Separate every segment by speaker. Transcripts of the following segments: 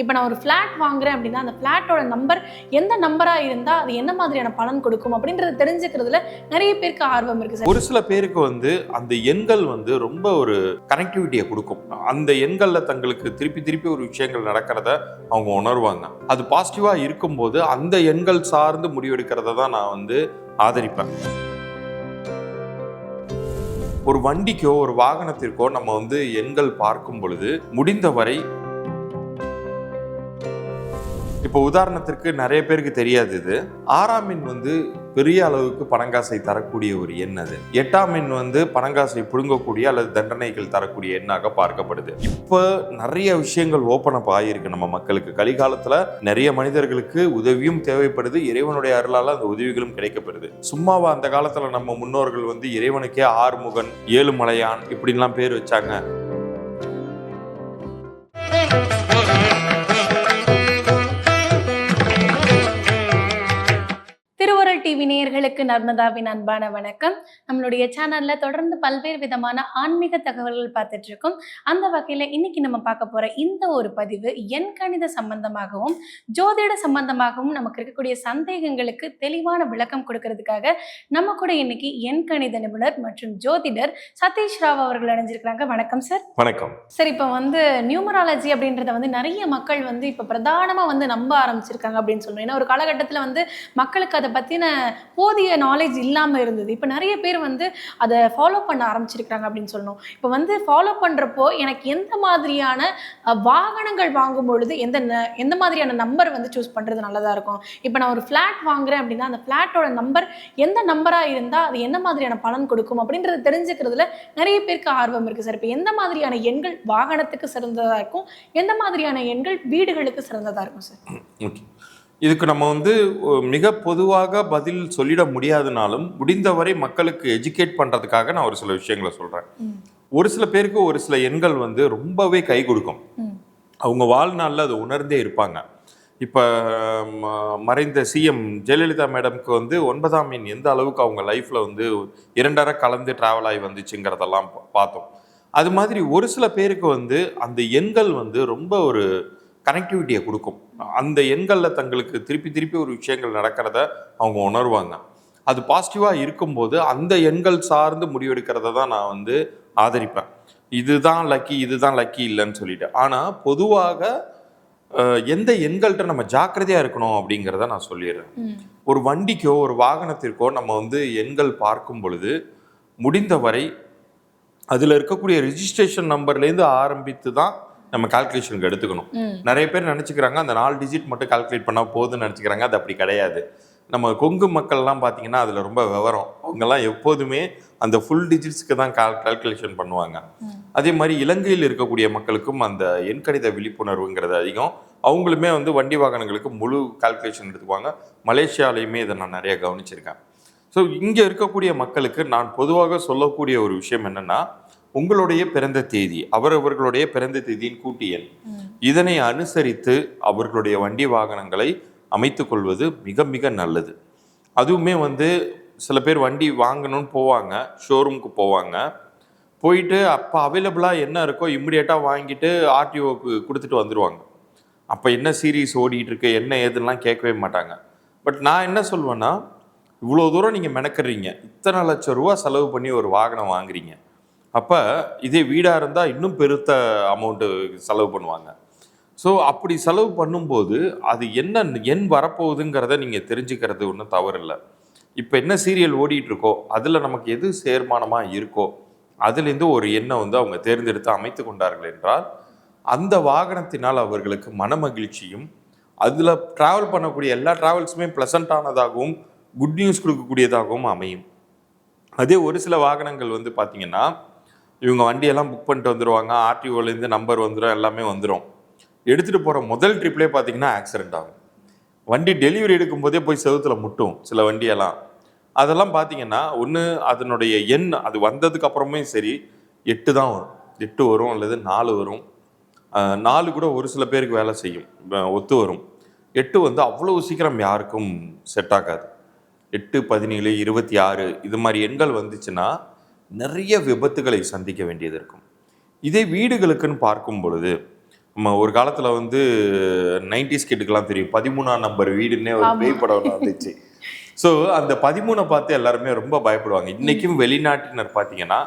Speaker 1: இப்போ நான் ஒரு ஃப்ளாட் வாங்குறேன் அப்படின்னா அந்த ஃப்ளாட்டோட நம்பர் எந்த நம்பராக இருந்தால் அது என்ன மாதிரியான பலன் கொடுக்கும் அப்படின்றத தெரிஞ்சுக்கிறதுல நிறைய பேருக்கு ஆர்வம் இருக்கு சார்.
Speaker 2: ஒரு சில பேருக்கு வந்து அந்த எண்கள் வந்து ரொம்ப ஒரு கனெக்டிவிட்டியை கொடுக்கும். அந்த எண்களில் தங்களுக்கு திருப்பி திருப்பி ஒரு விஷயங்கள் நடக்கிறத அவங்க உணர்வாங்க. அது பாசிட்டிவாக இருக்கும்போது அந்த எண்கள் சார்ந்து முடிவெடுக்கிறத தான் நான் வந்து ஆதரிப்பேன். ஒரு வண்டிக்கோ ஒரு வாகனத்திற்கோ நம்ம வந்து எண்கள் பார்க்கும் பொழுது முடிந்தவரை இப்போ உதாரணத்திற்கு நிறைய பேருக்கு தெரியாது இது. ஆறாம் மீன் வந்து பெரிய அளவுக்கு பணங்காசை தரக்கூடிய ஒரு எண் அது. எட்டாம் எண் வந்து பணங்காசை புடுங்கக்கூடிய அல்லது தண்டனைகள் தரக்கூடிய எண்ணாக பார்க்கப்படுது. இப்போ நிறைய விஷயங்கள் ஓப்பன் அப் ஆகியிருக்கு நம்ம மக்களுக்கு. கலிகாலத்தில் நிறைய மனிதர்களுக்கு உதவியும் தேவைப்படுது. இறைவனுடைய அருளால் அந்த உதவிகளும் கிடைக்கப்படுது. சும்மாவா அந்த காலத்தில் நம்ம முன்னோர்கள் வந்து இறைவனுக்கே ஆறுமுகன் ஏழுமலையான் இப்படின்லாம் பேர் வச்சாங்க.
Speaker 1: டிவி நேயர்களுக்கு நர்மதாவின் அன்பான வணக்கம். நம்மளுடைய சேனல்ல தொடர்ந்து பல்வேறு விதமான ஆன்மீக தகவல்கள் பார்த்துட்டு இருக்கோம். அந்த வகையில இன்னைக்கு நம்ம பார்க்க போற இந்த ஒரு பதிவு எண் கணித சம்பந்தமாகவும் ஜோதிட சம்பந்தமாகவும் நமக்கு இருக்கக்கூடிய சந்தேகங்களுக்கு தெளிவான விளக்கம் கொடுக்கறதுக்காக நம்ம கூட இன்னைக்கு எண் கணித நிபுணர் மற்றும் ஜோதிடர் சதீஷ் ராவ் அவர்கள் அடைஞ்சிருக்கிறாங்க வணக்கம் சார்
Speaker 2: வணக்கம்.
Speaker 1: சார் இப்போ வந்து நியூமராலஜி அப்படின்றத வந்து நிறைய மக்கள் வந்து இப்போ பிரதானமாக வந்து நம்ப ஆரம்பிச்சிருக்காங்க அப்படின்னு சொல்லணும். ஏன்னா ஒரு காலகட்டத்தில் வந்து மக்களுக்கு அதை பற்றின போதிய நாலேஜ் இல்லாமல் இருந்தது. இப்போ நிறைய பேர் வந்து அதை ஃபாலோ பண்ண ஆரம்பிச்சிருக்கிறாங்க அப்படின்னு சொல்லணும். இப்போ வந்து ஃபாலோ பண்ணுறப்போ எனக்கு எந்த மாதிரியான வாகனங்கள் வாங்கும் பொழுது எந்த ந- எந்த மாதிரியான நம்பர் வந்து சூஸ் பண்ணுறது நல்லதாக இருக்கும்? இப்போ நான் ஒரு ஃப்ளாட் வாங்குறேன் அப்படின்னா அந்த ஃப்ளாட்டோட நம்பர் எந்த நம்பராக இருந்தால் அது என்ன மாதிரியான பலன் கொடுக்கும் அப்படின்றத தெரிஞ்சுக்கிறதுல நிறைய பேருக்கு ஆர்வம் இருக்குது சார். இப்போ எந்த மாதிரியான எண்கள் வாகனத்துக்கு சிறந்ததாக இருக்கும்? எந்த மாதிரியான எண்கள் வீடுகளுக்கு சிறந்ததாக இருக்கும் சார்?
Speaker 2: ஓகே. இதுக்கு நம்ம வந்து மிக பொதுவாக பதில் சொல்லிட முடியாதுனாலும் முடிந்தவரை மக்களுக்கு எஜுகேட் பண்றதுக்காக நான் ஒரு சில விஷயங்களை சொல்றேன்
Speaker 1: ம்.
Speaker 2: ஒரு சில பேருக்கு ஒரு சில எண்கள் வந்து ரொம்பவே கை கொடுக்கும். அவங்க வாழ்நாளில் அதை உணர்ந்தே இருப்பாங்க இப்போ மறைந்த சிஎம் ஜெயலலிதா மேடம்க்கு வந்து ஒன்பதாம் எண் எந்த அளவுக்கு அவங்க லைஃப்பில் வந்து இரண்டரை கலந்து ட்ராவல் ஆகி வந்துச்சுங்கிறதெல்லாம் பார்த்தோம் அது மாதிரி ஒரு சில பேருக்கு வந்து அந்த எண்கள் வந்து ரொம்ப ஒரு கனெக்டிவிட்டியை கொடுக்கும். அந்த எண்களில் தங்களுக்கு திருப்பி திருப்பி ஒரு விஷயங்கள் நடக்கிறத அவங்க உணர்வாங்க. அது பாசிட்டிவாக இருக்கும்போது அந்த எண்கள் சார்ந்து முடிவெடுக்கிறத தான் நான் வந்து ஆதரிப்பேன். இதுதான் லக்கி இதுதான் லக்கி இல்லைன்னு சொல்லிட்டு. ஆனால் பொதுவாக எந்த எண்கள்கிட்ட நம்ம ஜாக்கிரதையாக இருக்கணும் அப்படிங்கிறத நான் சொல்லிடுறேன். ஒரு வண்டிக்கோ ஒரு வாகனத்திற்கோ நம்ம வந்து எண்கள் பார்க்கும் பொழுது முடிந்தவரை அதில் இருக்கக்கூடிய ரிஜிஸ்ட்ரேஷன் நம்பர்லேருந்து ஆரம்பித்து தான் நம்ம கால்குலேஷனுக்கு எடுத்துக்கணும். நிறைய பேர் நினச்சிக்கிறாங்க அந்த நாலு டிஜிட் மட்டும் கால்குலேட் பண்ணால் போதும்னு நினச்சிக்கிறாங்க அது அப்படி கிடையாது. நம்ம கொங்கு மக்கள்லாம் பார்த்தீங்கன்னா அதில் ரொம்ப விவரம். அவங்கெல்லாம் எப்போதுமே அந்த ஃபுல் டிஜிட்ஸ்க்கு தான் கால் கால்குலேஷன் பண்ணுவாங்க. அதே மாதிரி இலங்கையில் இருக்கக்கூடிய மக்களுக்கும் அந்த எண்கணித விழிப்புணர்வுங்கிறது அதிகம். அவங்களுமே வந்து வண்டி வாகனங்களுக்கு முழு கால்குலேஷன் எடுத்துக்குவாங்க. மலேசியாலையுமே இதை நான் நிறைய கவனிச்சிருக்கேன். ஸோ இங்கே இருக்கக்கூடிய மக்களுக்கு நான் பொதுவாக சொல்லக்கூடிய ஒரு விஷயம் என்னன்னா உங்களுடைய பிறந்த தேதி அவரவர்களுடைய பிறந்த தேதியின் கூட்டு எண். இதனை அனுசரித்து அவர்களுடைய வண்டி வாகனங்களை அமைத்துக் கொள்வது மிக மிக நல்லது. அதுவுமே வந்து சில பேர் வண்டி வாங்கணும்னு போவாங்க ஷோரூமுக்கு போவாங்க. போயிட்டு அப்போ அவைலபிளாக என்ன இருக்கோ இம்மிடியேட்டாக வாங்கிட்டு ஆர்டிஓக்கு கொடுத்துட்டு வந்துடுவாங்க அப்போ என்ன சீரீஸ் ஓடிட்டு இருக்கு என்ன ஏதுலாம் கேட்கவே மாட்டாங்க. பட் நான் என்ன சொல்வேன்னா இவ்வளோ தூரம் நீங்கள் மெனக்கறீங்க இத்தனை லட்சம் ரூபா செலவு பண்ணி ஒரு வாகனம் வாங்குறீங்க. அப்போ இதே வீடாக இருந்தால் இன்னும் பெருத்த அமௌண்ட்டு செலவு பண்ணுவாங்க. ஸோ அப்படி செலவு பண்ணும்போது அது என்ன எண் வரப்போகுதுங்கிறத நீங்கள் தெரிஞ்சுக்கிறது ஒன்றும் தவறில்லை. இப்போ என்ன சீரியல் ஓடிட்டுருக்கோ அதில் நமக்கு எது சேர்மானமாக இருக்கோ அதுலேருந்து ஒரு எண்ணை வந்து அவங்க தேர்ந்தெடுத்து அமைத்து கொண்டார்கள் என்றால் அந்த வாகனத்தினால் அவர்களுக்கு மனமகிழ்ச்சியும் அதில் ட்ராவல் பண்ணக்கூடிய எல்லா ட்ராவல்ஸுமே ப்ளசண்ட்டானதாகவும் குட் நியூஸ் கொடுக்கக்கூடியதாகவும் அமையும். அதே ஒரு சில வாகனங்கள் வந்து பார்த்திங்கன்னா இவங்க வண்டியெல்லாம் புக் பண்ணிட்டு வந்துடுவாங்க ஆர்டிஓலேருந்து நம்பர் வந்துடும் எல்லாமே வந்துடும் எடுத்துகிட்டு போகிற முதல் ட்ரிப்லே பார்த்தீங்கன்னா ஆக்சிடென்ட் ஆகும். வண்டி டெலிவரி எடுக்கும்போதே போய் செவுத்துல முட்டும் சில வண்டியெல்லாம். அதெல்லாம் பார்த்தீங்கன்னா ஒன்று அதனுடைய எண் அது வந்ததுக்கு அப்புறமே சரி எட்டு தான் வரும். எட்டு வரும் அல்லது நாலு வரும். நாலு கூட ஒரு சில பேருக்கு வேலை செய்யும். ஒத்து வரும். எட்டு வந்து அவ்வளவு சீக்கிரம் யாருக்கும் செட் ஆகாது. எட்டு பதினேழு இருபத்தி ஆறு இது மாதிரி எண்கள் வந்துச்சுன்னா நிறைய விபத்துகளை சந்திக்க வேண்டியது இருக்கும். இதே வீடுகளுக்குன்னு பார்க்கும் பொழுது நம்ம ஒரு காலத்துல வந்து நைன்டிஸ் கிட்டுக்கெல்லாம் தெரியும். பதிமூணாம் நம்பர் வீடுன்னே ஒரு பேய் படம் வந்துச்சு. ஸோ அந்த பதிமூணை பார்த்து எல்லாருமே ரொம்ப பயப்படுவாங்க. இன்னைக்கும் வெளிநாட்டினர் பார்த்தீங்கன்னா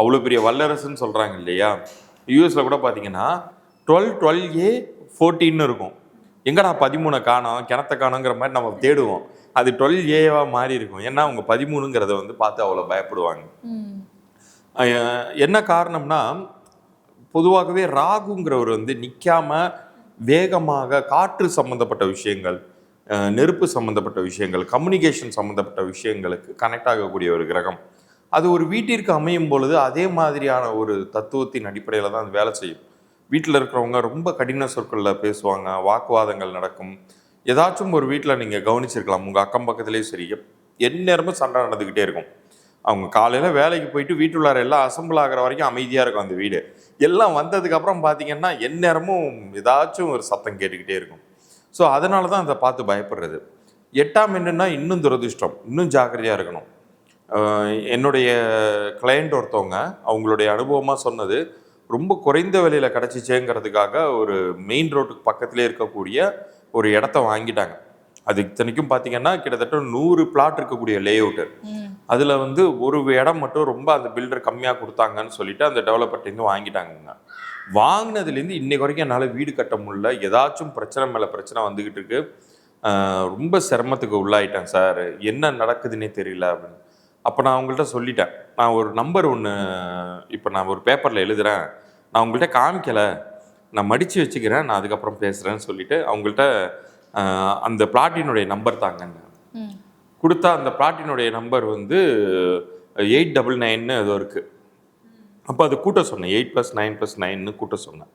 Speaker 2: அவ்வளோ பெரிய வல்லரசுன்னு சொல்றாங்க இல்லையா? யூஎஸ்ல கூட பார்த்தீங்கன்னா டுவெல் டுவெல் ஏ ஃபோர்டீன்னு இருக்கும். எங்கடா பதிமூணை காணோம் கிணத்த காணோங்கிற மாதிரி நம்ம தேடுவோம். அது டுவெல் ஏவா மாறி இருக்கும். ஏன்னா அவங்க பதிமூணுங்கிறத வந்து பார்த்து அவ்வளோ பயப்படுவாங்க. என்ன காரணம்னா பொதுவாகவே ராகுங்கிறவர் வந்து நிற்காம வேகமாக காற்று சம்பந்தப்பட்ட விஷயங்கள் நெருப்பு சம்பந்தப்பட்ட விஷயங்கள் கம்யூனிகேஷன் சம்பந்தப்பட்ட விஷயங்களுக்கு கனெக்ட் ஆகக்கூடிய ஒரு கிரகம். அது ஒரு வீட்டிற்கு அமையும் பொழுது அதே மாதிரியான ஒரு தத்துவத்தின் அடிப்படையில் தான் அது வேலை செய்யும். வீட்டில் இருக்கிறவங்க ரொம்ப கடின சொற்களில் பேசுவாங்க வாக்குவாதங்கள் நடக்கும். ஏதாச்சும் ஒரு வீட்டில் நீங்கள் கவனிச்சிருக்கலாம். உங்கள் அக்கம் பக்கத்துலேயும் சரி. எந்நேரமும் சண்டை நடந்துக்கிட்டே இருக்கும். அவங்க காலையில் வேலைக்கு போயிட்டு வீட்டுள்ளார எல்லாம் அசம்பிள் ஆகிற வரைக்கும் அமைதியாக இருக்கும் அந்த வீடு. எல்லாம் வந்ததுக்கப்புறம் பார்த்தீங்கன்னா எந்நேரமும் ஏதாச்சும் ஒரு சத்தம் கேட்டுக்கிட்டே இருக்கும். ஸோ அதனால தான் அதை பார்த்து பயப்படுறது. எட்டாம் என்னன்னா இன்னும் துரதிர்ஷ்டம். இன்னும் ஜாக்கிரதையாக இருக்கணும். என்னுடைய கிளையண்ட் ஒருத்தவங்க அவங்களுடைய அனுபவமாக சொன்னது ரொம்ப குறைந்த விலையில் கிடச்சிச்சேங்கிறதுக்காக ஒரு மெயின் ரோட்டுக்கு பக்கத்திலே இருக்கக்கூடிய ஒரு இடத்த வாங்கிட்டாங்க. அது இத்தனைக்கும் பார்த்தீங்கன்னா கிட்டத்தட்ட நூறு பிளாட் இருக்கக்கூடிய லே. அதில் வந்து ஒரு இடம் மட்டும் ரொம்ப அந்த பில்டர் கம்மியாக கொடுத்தாங்கன்னு சொல்லிட்டு அந்த டெவலப்பர்ட்டேருந்து வாங்கிட்டாங்கங்க. வாங்கினதுலேருந்து இன்னைக்கு வரைக்கும் என்னால் வீடு கட்ட முடியல. ஏதாச்சும் பிரச்சனை மேலே பிரச்சனை வந்துக்கிட்டு இருக்கு. ரொம்ப சிரமத்துக்கு உள்ளாயிட்டேன் சார். என்ன நடக்குதுன்னே தெரியல அப்படின்னு. அப்போ நான் அவங்கள்ட்ட சொல்லிட்டேன். நான் ஒரு நம்பர் ஒன்று இப்போ நான் ஒரு பேப்பரில் எழுதுறேன். நான் உங்கள்கிட்ட காமிக்கலை. நான் மடித்து வச்சுக்கிறேன் நான் அதுக்கப்புறம் பேசுகிறேன்னு சொல்லிட்டு அவங்கள்ட்ட அந்த பிளாட்டினுடைய நம்பர் தாங்கன்னு. கொடுத்தா அந்த பிளாட்டினுடைய நம்பர் வந்து எயிட் டபுள் நைன்னு ஏதோ இருக்குது அப்போ அது கூட்ட சொன்னேன். எயிட் ப்ளஸ் நைன் ப்ளஸ் நைன்னு கூட்ட சொன்னேன்.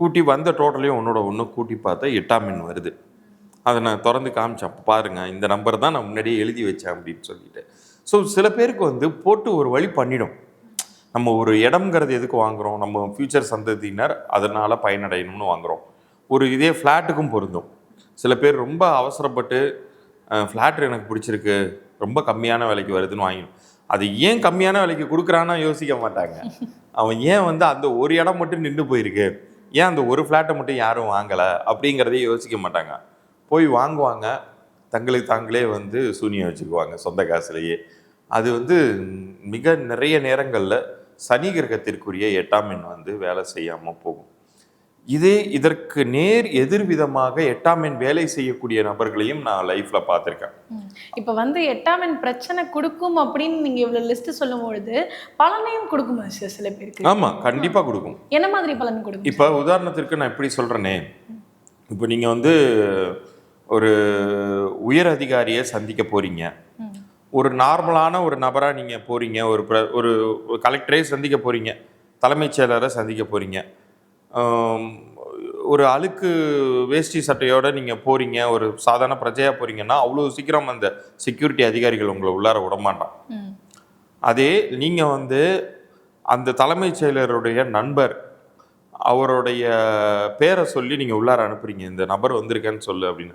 Speaker 2: கூட்டி வந்த டோட்டலையும் ஒன்னோட ஒன்று கூட்டி பார்த்தா எட்டாம் எண் வருது. அதை நான் திறந்து காமிச்சேன். அப்போ பாருங்கள் இந்த நம்பர் தான் நான் முன்னாடியே எழுதி வச்சேன் அப்படின்னு சொல்லிட்டு. ஸோ சில பேருக்கு வந்து போட்டு ஒரு வழி பண்ணிடும். நம்ம ஒரு இடம்ங்கிறது எதுக்கு வாங்குறோம்? நம்ம ஃபியூச்சர் சந்ததியினர் அதனால் பயனடையணும்னு வாங்குறோம். ஒரு இதே ஃப்ளாட்டுக்கும் பொருந்தும். சில பேர் ரொம்ப அவசரப்பட்டு ஃப்ளாட் எனக்கு பிடிச்சிருக்கு ரொம்ப கம்மியான விலைக்கு வருதுன்னு வாங்கிடும். அது ஏன் கம்மியான விலைக்கு கொடுக்குறான்னா யோசிக்க மாட்டாங்க. அவன் ஏன் வந்து அந்த ஒரு இடம் மட்டும் நின்று போயிருக்கு? ஏன் அந்த ஒரு ஃப்ளாட்டை மட்டும் யாரும் வாங்கலை? அப்படிங்கிறதே யோசிக்க மாட்டாங்க. போய் வாங்குவாங்க. தங்களுக்கு தாங்களே வந்து சூனியம் வச்சுக்குவாங்க சொந்த காசுலேயே. அது வந்து மிக நிறைய நேரங்களில் சனி கிரகத்திற்குரிய எட்டாம் எண் வந்து வேலை செய்யாமல் போகும். இதே இதற்கு நேர் எதிர்விதமாக எட்டாம் எண் வேலை செய்யக்கூடிய நபர்களையும் நான் லைஃப்ல பார்த்துருக்கேன்.
Speaker 1: இப்ப வந்து எட்டாம் எண் பிரச்சனை கொடுக்கும் அப்படின்னு நீங்க இவ்வளவு லிஸ்ட் சொல்லும் பொழுது பலனையும் கொடுக்குமா சில பேருக்கு.
Speaker 2: ஆமா கண்டிப்பா கொடுக்கும்.
Speaker 1: என்ன மாதிரி பலன் கொடுக்கும்
Speaker 2: இப்போ உதாரணத்திற்கு நான் எப்படி சொல்றேனே. இப்போ நீங்க வந்து ஒரு உயர் அதிகாரியை சந்திக்க போறீங்க. ஒரு நார்மலான ஒரு நபரா நீங்க போறீங்க ஒரு பிர- ஒரு கலெக்டரே சந்திக்க போறீங்க தலைமைச் செயலரை சந்திக்க போறீங்க. ஆம், ஒரு அழுக்கு வேஷ்டி சட்டையோட நீங்க போறீங்க ஒரு சாதாரண பிரஜையா போறீங்கன்னா அவ்வளோ சீக்கிரம் அந்த செக்யூரிட்டி அதிகாரிகள் உங்களை உள்ளார விட மாட்டான்
Speaker 1: ம்.
Speaker 2: அதே நீங்க வந்து அந்த தலைமைச் செயலருடைய நண்பர் அவருடைய பேரை சொல்லி நீங்க உள்ளார அனுப்புறீங்க இந்த நபர் வந்திருக்கேன்னு சொல்லு அப்படின்னு.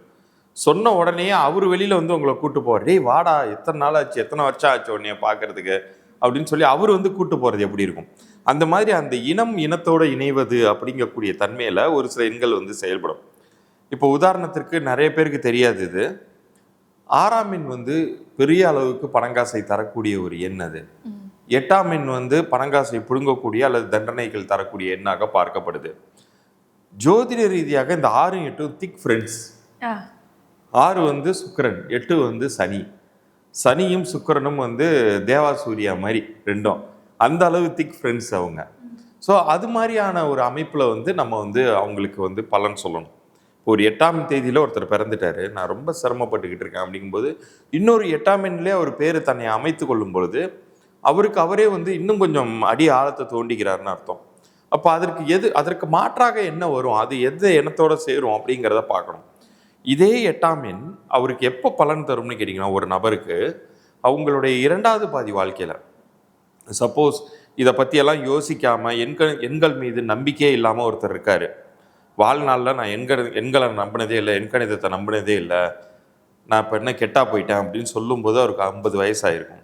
Speaker 2: சொன்ன உடனே அவர் வெளியில வந்து உங்களை கூட்டு போவார். டேய் வாடா எத்தனை நாள் ஆச்சு? எத்தனை வருஷம் ஆச்சு உன்னைய பார்க்கறதுக்கு அப்படின்னு சொல்லி அவர் வந்து கூட்டு போறது எப்படி இருக்கும்? அந்த மாதிரி அந்த இனம் இனத்தோட இணைவது அப்படிங்கக்கூடிய தன்மையில ஒரு சில எண்கள் வந்து செயல்படும். இப்போ உதாரணத்திற்கு நிறைய பேருக்கு தெரியாது இது. ஆறாம் எண் வந்து பெரிய அளவுக்கு பணங்காசை தரக்கூடிய ஒரு எண் அது. எட்டாம் எண் வந்து பணங்காசை புடுங்கக்கூடிய அல்லது தண்டனைகள் தரக்கூடிய எண்ணாக பார்க்கப்படுது. ஜோதிட ரீதியாக இந்த ஆறு எட்டும் திக் ஃப்ரெண்ட்ஸ். ஆறு வந்து சுக்கரன் எட்டு வந்து சனி. சனியும் சுக்கரனும் வந்து தேவா சூர்யா மாதிரி ரெண்டும். அந்த அளவு திக் ஃப்ரெண்ட்ஸ் அவங்க. ஸோ அது மாதிரியான ஒரு அமைப்பில் வந்து நம்ம வந்து அவங்களுக்கு வந்து பலன் சொல்லணும். இப்போ ஒரு எட்டாம் தேதியில் ஒருத்தர் பிறந்துட்டாரு. நான் ரொம்ப சிரமப்பட்டுக்கிட்டு இருக்கேன் அப்படிங்கும்போது இன்னொரு எட்டாம் எண்ணிலே அவர் பேர் தன்னை அமைத்து கொள்ளும் பொழுது அவருக்கு அவரே வந்து இன்னும் கொஞ்சம் அடி ஆழத்தை தோண்டிக்கிறாருன்னு அர்த்தம். அப்போ அதற்கு எது அதற்கு மாற்றாக என்ன வரும்? அது எந்த இனத்தோடு சேரும் அப்படிங்கிறத பார்க்கணும். இதே எட்டாம் எண் அவருக்கு எப்போ பலன் தரும்னு கேட்டிங்கன்னா ஒரு நபருக்கு அவங்களுடைய இரண்டாவது பாதி வாழ்க்கையில். சப்போஸ் இதை பற்றியெல்லாம் யோசிக்காமல் எண்கள் எண்கள் மீது நம்பிக்கையே இல்லாமல் ஒருத்தர் இருக்கார். வாழ்நாளில் நான் எண்கள் எண்களை நம்பினதே இல்லை எண்கணிதத்தை நம்பினதே இல்லை. நான் இப்போ என்ன கெட்டா போயிட்டேன் அப்படின்னு சொல்லும்போது அவருக்கு ஐம்பது வயசாயிருக்கும்.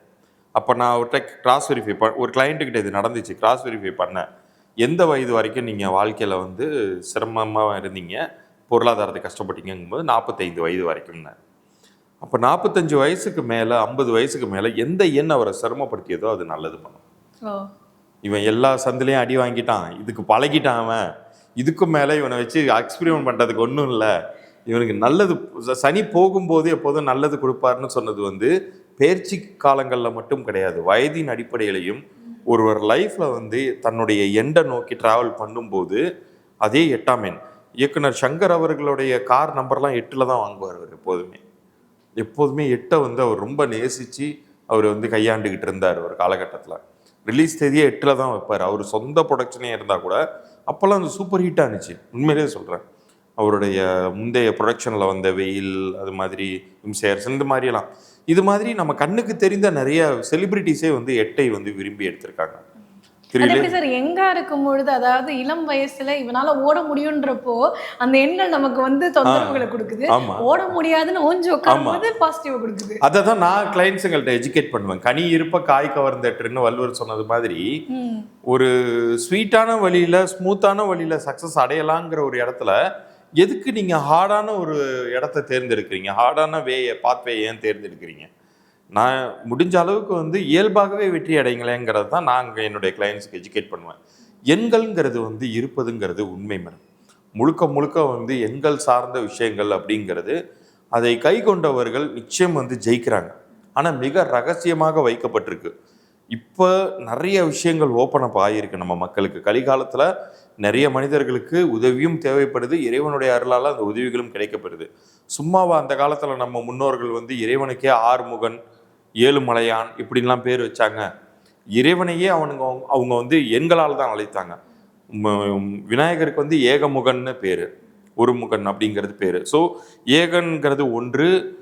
Speaker 2: அப்போ நான் அவர்கிட்ட கிராஸ் வெரிஃபை ப ஒரு கிளைண்ட்டுக்கிட்ட இது நடந்துச்சு கிராஸ் வெரிஃபை பண்ணேன். எந்த வயது வரைக்கும் நீங்கள் வாழ்க்கையில் வந்து சிரமமாக இருந்தீங்க? பொருளாதாரத்தை கஷ்டப்பட்டீங்கும்போது நாற்பத்தைந்து வயது வரைக்கும்னாரு அப்போ நாற்பத்தஞ்சு வயசுக்கு மேலே ஐம்பது வயசுக்கு மேலே எந்த எண் அவரை சிரமப்படுத்தியதோ அது நல்லது பண்ணும் இவன் எல்லா சந்திலையும் அடி வாங்கிட்டான் இதுக்கு பழகிட்டான் அவன் இதுக்கும் மேலே இவனை வச்சு எக்ஸ்பெரிமெண்ட் பண்ணுறதுக்கு ஒன்றும் இல்லை. இவனுக்கு நல்லது சனி போகும்போது எப்போதும் நல்லது கொடுப்பாருன்னு சொன்னது வந்து பேர்ச்சி காலங்களில் மட்டும் கிடையாது. வயதின் அடிப்படையிலையும் ஒருவர் லைஃப்பில் வந்து தன்னுடைய எண்டை நோக்கி ட்ராவல் பண்ணும்போது அதே எட்டாம் எண். இயக்குனர் சங்கர் அவர்களுடைய கார் நம்பர்லாம் எட்டில் தான் வாங்குவார் அவர் எப்போதுமே. எப்போதுமே எட்டை வந்து அவர் ரொம்ப நேசித்து அவர் வந்து கையாண்டுக்கிட்டு இருந்தார் ஒரு காலகட்டத்தில். ரிலீஸ் தேதியே எட்டில் தான் வைப்பார். அவர் சொந்த ப்ரொடக்ஷனே இருந்தால் கூட அப்போல்லாம் அந்த சூப்பர் ஹிட்டாக இருந்துச்சு உண்மையிலேயே சொல்கிறேன் அவருடைய முந்தைய ப்ரொடக்ஷனில் வந்த வெயில் அது மாதிரி இம்சேர்ஸ் இந்த மாதிரியெல்லாம். இது மாதிரி நம்ம கண்ணுக்கு தெரிந்த நிறைய செலிப்ரிட்டிஸே வந்து எட்டை வந்து விரும்பி எடுத்திருக்காங்க.
Speaker 1: எப்படி சார் எங்கா இருக்கும் பொழுது அதாவது இளம் வயசுல இவனால ஓட முடியுன்றப்போ அந்த எண்கள் நமக்கு வந்து தொந்தரவுகளை கொடுக்குது. ஓட முடியாதுன்னு ஓஞ்சி உட்காரும்போது பாசிட்டிவ் கொடுக்குது.
Speaker 2: அதை தான் நான் கிளைண்ட்ஸுங்கள்ட்ட எஜுகேட் பண்ணுவேன். கனி இருப்ப காய் கவர்ந்தட்டுன்னு வள்ளுவர் சொன்னது மாதிரி. ஒரு ஸ்வீட்டான வழியில ஸ்மூத்தான வழியில சக்ஸஸ் அடையலாங்கிற ஒரு இடத்துல எதுக்கு நீங்க ஹார்டான ஒரு இடத்த தேர்ந்தெடுக்கிறீங்க? ஹார்டான வேயை பாத்வே ஏன் தேர்ந்தெடுக்கிறீங்க? நான் முடிஞ்ச அளவுக்கு வந்து இயல்பாகவே வெற்றி அடைங்களேங்கிறது தான் நான் அங்கே என்னுடைய கிளைண்ட்ஸுக்கு எஜுகேட் பண்ணுவேன். எண்கள்ங்கிறது வந்து இருப்பதுங்கிறது உண்மை மேடம். முழுக்க முழுக்க வந்து எண்கள் சார்ந்த விஷயங்கள் அப்படிங்கிறது அதை கை கொண்டவர்கள் நிச்சயம் வந்து ஜெயிக்கிறாங்க. ஆனால் மிக ரகசியமாக வைக்கப்பட்டிருக்கு. இப்போ நிறைய விஷயங்கள் ஓப்பன் அப் ஆகியிருக்கு நம்ம மக்களுக்கு. கலிகாலத்தில் நிறைய மனிதர்களுக்கு உதவியும் தேவைப்படுது. இறைவனுடைய அருளால் அந்த உதவிகளும் கிடைக்கப்படுது. சும்மாவா அந்த காலத்தில் நம்ம முன்னோர்கள் வந்து இறைவனுக்கே ஆறுமுகன் ஏழுமலையான் இப்படின்லாம் பேர் வச்சாங்க. இறைவனையே அவனுங்க அவங்க- அவங்க வந்து எண்களால் தான் அழைத்தாங்க. விநாயகருக்கு வந்து ஏகமுகன்னு பேர் ஒருமுகன் அப்படிங்கிறது பேர். ஸோ ஏகன்கிறது ஒன்று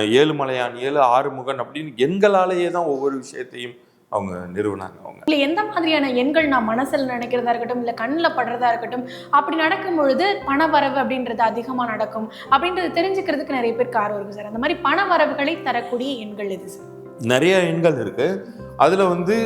Speaker 2: ஏழுமலையான் ஏழு ஆறுமுகன் அப்படின்னு எண்களாலேயே தான் ஒவ்வொரு விஷயத்தையும் அவங்க நிறுவனாங்க அவங்க.
Speaker 1: இல்ல எந்த மாதிரியான எண்கள் நான் மனசுல நினைக்கிறதா இருக்கட்டும் இல்ல கண்ணில் படுறதா இருக்கட்டும் அப்படி நடக்கும் பொழுது பண வரவு அப்படின்றது அதிகமா நடக்கும். அப்படின்றது தெரிஞ்சுக்கிறதுக்கு நிறைய பேருக்கு ஆர்வம் இருக்கு சார். அந்த மாதிரி பண வரவுகளை தரக்கூடிய எண்கள் எது சார்?
Speaker 2: நிறைய எண்கள் இருக்கு. அதுல வந்து